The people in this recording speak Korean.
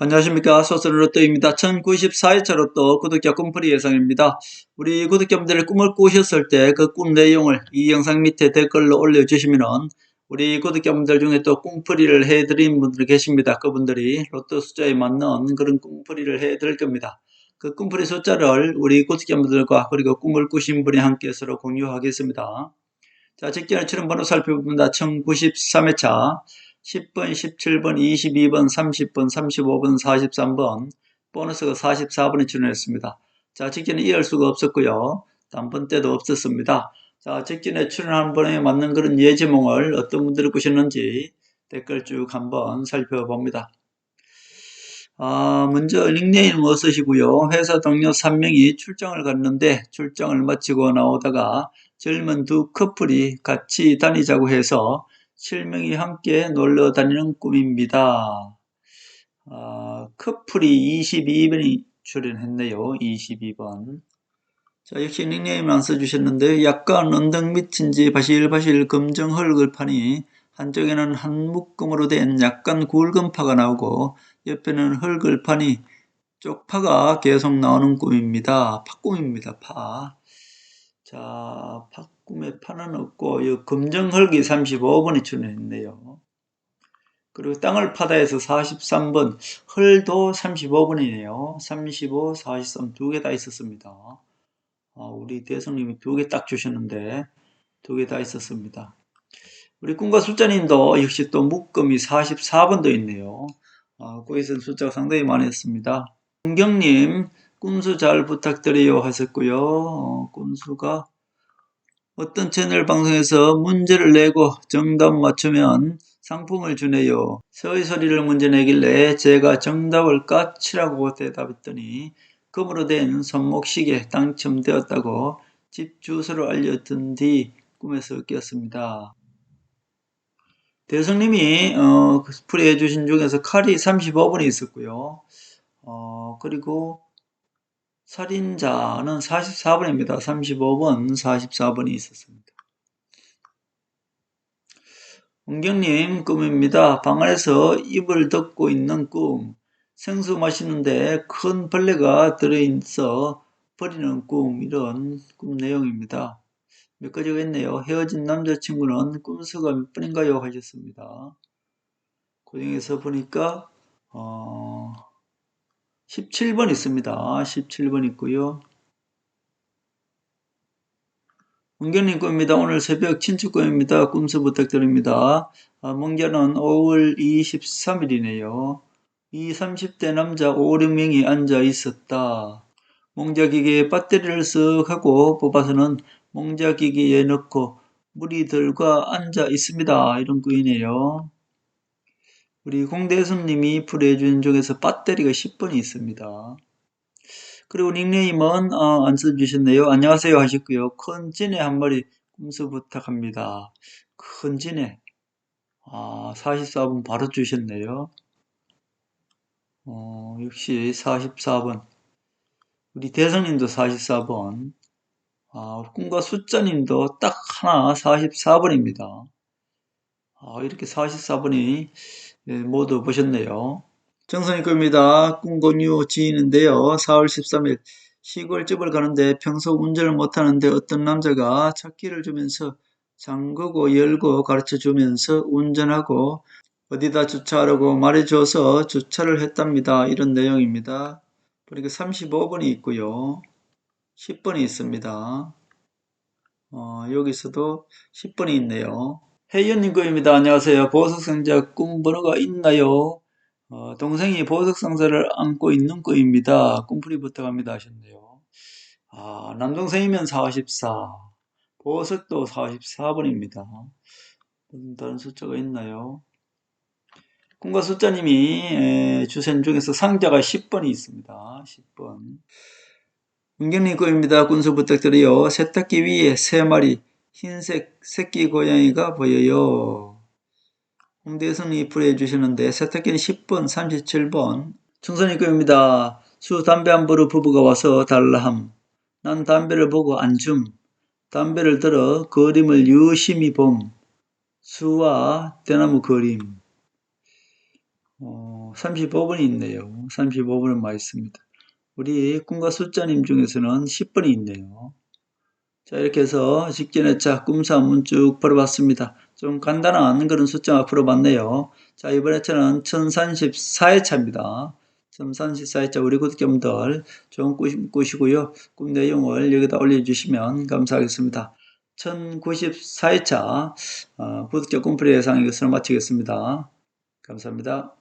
안녕하십니까. 소설 로또입니다. 1094회차 로또 구독자 꿈풀이 예상입니다. 우리 구독자분들의 꿈을 꾸셨을 때 그 꿈 내용을 이 영상 밑에 댓글로 올려주시면은 우리 구독자분들 중에 또 꿈풀이를 해드린 분들이 계십니다. 그분들이 로또 숫자에 맞는 그런 꿈풀이를 해드릴 겁니다. 그 꿈풀이 숫자를 우리 구독자분들과 그리고 꿈을 꾸신 분이 함께 서로 공유하겠습니다. 자, 직전에 출연 번호 살펴봅니다. 1093회차 10번, 17번, 22번, 30번, 35번, 43번, 보너스가 44번에 출연했습니다. 자, 직전에 이을 수가 없었고요. 다음번 때도 없었습니다. 자, 직전에 출연한 번에 맞는 그런 예지몽을 어떤 분들이 보셨는지 댓글 쭉 한번 살펴봅니다. 아, 먼저 닉네임 뭐 쓰시고요. 회사 동료 3명이 출장을 갔는데 출장을 마치고 나오다가 젊은 두 커플이 같이 다니자고 해서 7명이 함께 놀러 다니는 꿈입니다. 아, 커플이 22번이 출연했네요. 22번. 자, 역시 닉네임 안 써주셨는데, 약간 언덕 밑인지 바실바실 검정 흙을판이 한쪽에는 한 묶음으로 된 약간 굵은 파가 나오고, 옆에는 흙을판이 쪽파가 계속 나오는 꿈입니다. 팥꿈입니다. 파. 자, 팥 꿈에 파는 없고, 이 검정 흙이 35번이 출연했네요. 그리고 땅을 파다에서 43번, 헐도 35번이네요. 35, 43 두 개 다 있었습니다. 아, 우리 대성님이 두 개 딱 주셨는데 두 개 다 있었습니다. 우리 꿈과 숫자님도 역시 또 묶음이 44번도 있네요. 아, 거기서 숫자가 상당히 많았습니다. 홍경님 꿈수 잘 부탁드려요 하셨고요. 어, 꿈수가 어떤 채널 방송에서 문제를 내고 정답 맞추면 상품을 주네요. 서의 소리를 문제 내길래 제가 정답을 까치라고 대답했더니 금으로 된 손목시계 당첨되었다고 집 주소를 알려준 뒤 꿈에서 깼습니다. 대성님이 어, 풀이해 주신 중에서 칼이 35번이 있었고요. 어, 그리고 살인자는 44번입니다. 35번, 44번이 있었습니다. 홍경님 꿈입니다. 방 안에서 입을 덮고 있는 꿈. 생수 마시는데 큰 벌레가 들어있어 버리는 꿈. 이런 꿈 내용입니다. 몇 가지가 있네요. 헤어진 남자친구는 꿈수가 몇 번인가요? 하셨습니다. 그 중에서 보니까 어... 17번 있습니다. 17번 있고요. 문견님 꿈입니다. 오늘 새벽 친축꿈입니다. 꿈수 부탁드립니다. 아, 문견은 5월 23일이네요. 이 30대 남자 5, 6명이 앉아 있었다. 몽자기계에 배터리를 쓱 하고 뽑아서는 몽자기계에 넣고 무리들과 앉아 있습니다. 이런 꿈이네요. 우리 공대선님이 풀어준 중에서 배터리가 10번이 있습니다. 그리고 닉네임은 어, 안 써주셨네요. 안녕하세요 하셨고요. 큰 진해 한 마리 꿈수 부탁합니다. 큰 진해. 아, 44분 바로 주셨네요. 어, 역시 44번. 우리 대성님도 44번. 아, 꿈과 숫자님도 딱 하나 44번입니다. 아, 이렇게 44번이 예, 모두 보셨네요. 정선이 겁니다. 꿈공유 지인인데요. 4월 13일 시골집을 가는데 평소 운전을 못하는데 어떤 남자가 차키를 주면서 잠그고 열고 가르쳐 주면서 운전하고 어디다 주차하라고 말해줘서 주차를 했답니다. 이런 내용입니다. 그리고 35번이 있고요. 10번이 있습니다. 어, 여기서도 10번이 있네요. 혜연님 거입니다. 안녕하세요. 보석상자 꿈 번호가 있나요? 어, 동생이 보석상자를 안고 있는 거입니다. 꿈풀이 부탁합니다 하셨네요. 아, 남동생이면 44. 보석도 44번입니다. 다른 숫자가 있나요? 꿈과 숫자님이 주센 중에서 상자가 10번이 있습니다. 10번. 은경님 거입니다. 군수 부탁드려요. 세탁기 위에 3마리 흰색 새끼 고양이가 보여요. 홍대선이 풀해 주시는데 세탁기는 10번, 37번. 청선이급입니다. 수 담배 한 보루 부부가 와서 달라함. 난 담배를 보고 안 줌. 담배를 들어 그림을 유심히 봄. 수와 대나무 그림. 어, 35번이 있네요. 35번은 많이 있습니다. 우리 꿈과 숫자님 중에서는 10번이 있네요. 자, 이렇게 해서 직전의 차, 꿈사 한번 쭉 풀어봤습니다. 좀 간단한 그런 숫자 풀어봤네요. 자, 이번에 차는 1034회 차입니다. 1034회 차 우리 구독자분들 좋은 꿈 꾸시고요. 꿈 내용을 여기다 올려주시면 감사하겠습니다. 1094회 차 어, 구독자 꿈풀이 예상 이것으로 마치겠습니다. 감사합니다.